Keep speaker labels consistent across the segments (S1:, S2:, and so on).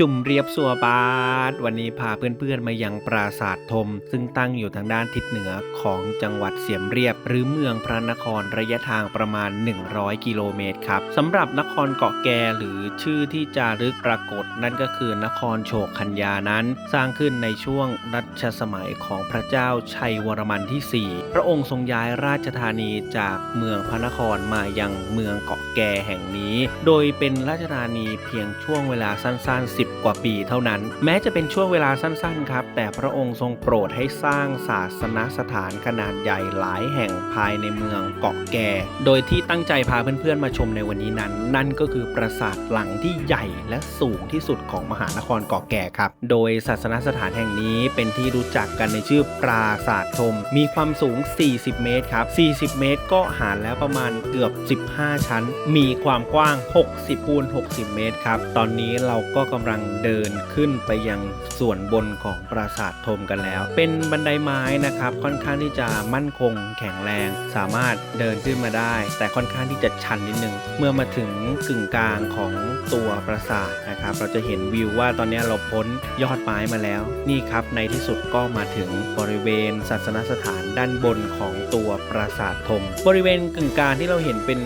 S1: จุ่มเรียบสัวบาสวันนี้พาเพื่อนๆมายังปราสาทธม ซึ่งตั้งอยู่ทางด้านทิศเหนือของจังหวัดเสียมเรียบ หรือเมืองพระนครระยะทางประมาณ 100 กิโลเมตรครับสำหรับนครเกาะแกหรือชื่อที่จารึกปรากฏนั่นก็คือนครโฉกคัญญานั้น สร้างขึ้นในช่วงรัชสมัยของพระเจ้าชัยวรมันที่ 4 พระองค์ทรงย้ายราชธานีจากเมืองพระนครมายังเมืองเกาะแกแห่งนี้ โดยเป็นราชธานีเพียงช่วงเวลาสั้นๆ10กว่าปีเท่านั้น แม้จะเป็นช่วงเวลาสั้นๆครับ แต่พระองค์ทรงโปรดให้สร้างศาสนสถานขนาดใหญ่หลายแห่งภายในเมืองเกาะแก่ โดยที่ตั้งใจพาเพื่อนๆมาชมในวันนี้นั้น นั่นก็คือปราสาทหลังที่ใหญ่และสูงที่สุดของมหานครเกาะแก่ครับ โดยศาสนสถานแห่งนี้เป็นที่รู้จักกันในชื่อปราสาทธมมีความสูง 40 เมตรครับ 40 เมตรก็หารแล้วประมาณเกือบ 15 ชั้น มีความกว้าง 60คูณ60 เมตรครับ ตอนนี้เราก็กำลังเดินขึ้นไปยังส่วนบนของปราสาทธมกันแล้ว เป็นบันไดไม้นะครับ ค่อนข้างที่จะมั่นคงแข็งแรง สามารถเดินขึ้นมาได้ แต่ค่อนข้างที่จะชันนิดนึง เมื่อมาถึงกึ่งกลางของตัวปราสาทนะครับ เราจะเห็นวิวว่าตอนนี้เราพ้นยอดไม้มาแล้ว นี่ครับในที่สุดก็มาถึงบริเวณศาสนสถานด้านบนของตัวปราสาทธมบริเวณกึ่งกลางที่เราเห็นเป็น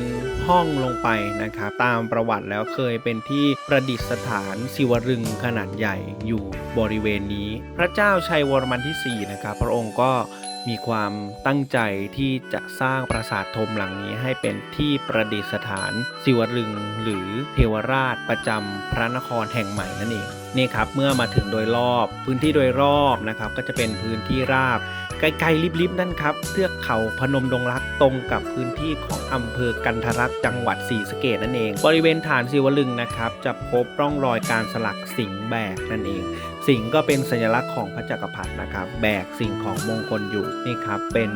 S1: ห้องลงไปนะครับตามประวัติแล้วเคยเป็นที่ประดิษฐานศิวรึงขนาดใหญ่อยู่บริเวณนี้ พระเจ้าชัยวรมันที่4นะครับพระองค์ก็มีความตั้งใจที่จะสร้างปราสาทธมหลังนี้ให้เป็นที่ประดิษฐานศิวรึงหรือเทวราชประจำพระนครแห่งใหม่นั่นเองนี่ครับเมื่อมาถึงโดยรอบ พื้นที่โดยรอบนะครับก็จะเป็นพื้นที่ราบไกลๆลิบๆนั่นครับเทือกเขาพนมดงรัก ตรงกับพื้นที่ของอำเภอกันทรักษ์จังหวัดศรีสะเกดนั่นเอง บริเวณฐานศิวลึงนะครับ จะพบร่องรอยการสลักสิงแบกนั่นเอง สิงก็เป็นสัญลักษณ์ของพระจักรพรรดินะครับ แบกสิ่งของมงคลอยู่นี่ครับเป็น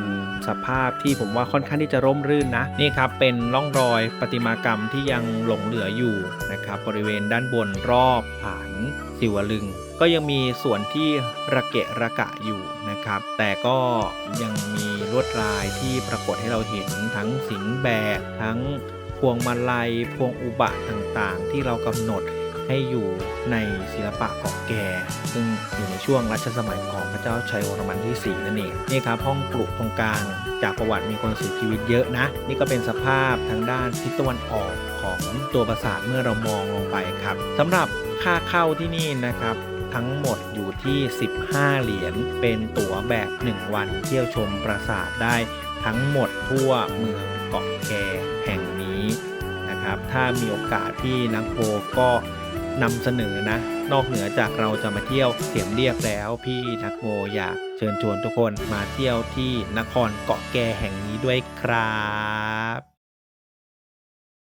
S1: สภาพที่ผมว่าค่อนข้างที่จะร่มรื่นนะนี่ครับเป็นร่องรอยประติมากรรมที่ยังหลงเหลืออยู่นะครับบริเวณด้านบนรอบฐานศิวลึง ก็ยังมีส่วนที่ระเกะระกะอยู่นะครับ แต่ก็ยังมีลวดลายที่ปรากฏให้เราเห็นทั้งสิงแบกทั้งพวงมาลัยพวงอุบะต่างๆ ที่เรากำหนด ให้อยู่ในศิลปะเก่าแก่ ซึ่งอยู่ในช่วงรัชสมัยของพระเจ้าชัยวรมันที่ 4 นั่นเองนี่ครับห้องปลูกตรงกลาง จากประวัติมีคนเสียชีวิตเยอะนะ นี่ก็เป็นสภาพทางด้านทิศตะวันออกของตัวปราสาทเมื่อเรามองลงไปครับสำหรับค่าเข้าที่นี่นะครับทั้งหมดอยู่ที่ 15 เหรียญ เป็นตั๋วแบบ 1 วันเที่ยวชมปราสาทได้ทั้งหมดทั่วเมืองเกาะแกแห่งนี้นะครับ ถ้ามีโอกาสที่นักโพก็ นำเสนอนะ นอกเหนือจากเราจะมาเที่ยวเสียมเรียบแล้ว พี่นักโมอยากเชิญชวนทุกคนมาเที่ยวที่นครเกาะแกแห่งนี้ด้วยครับ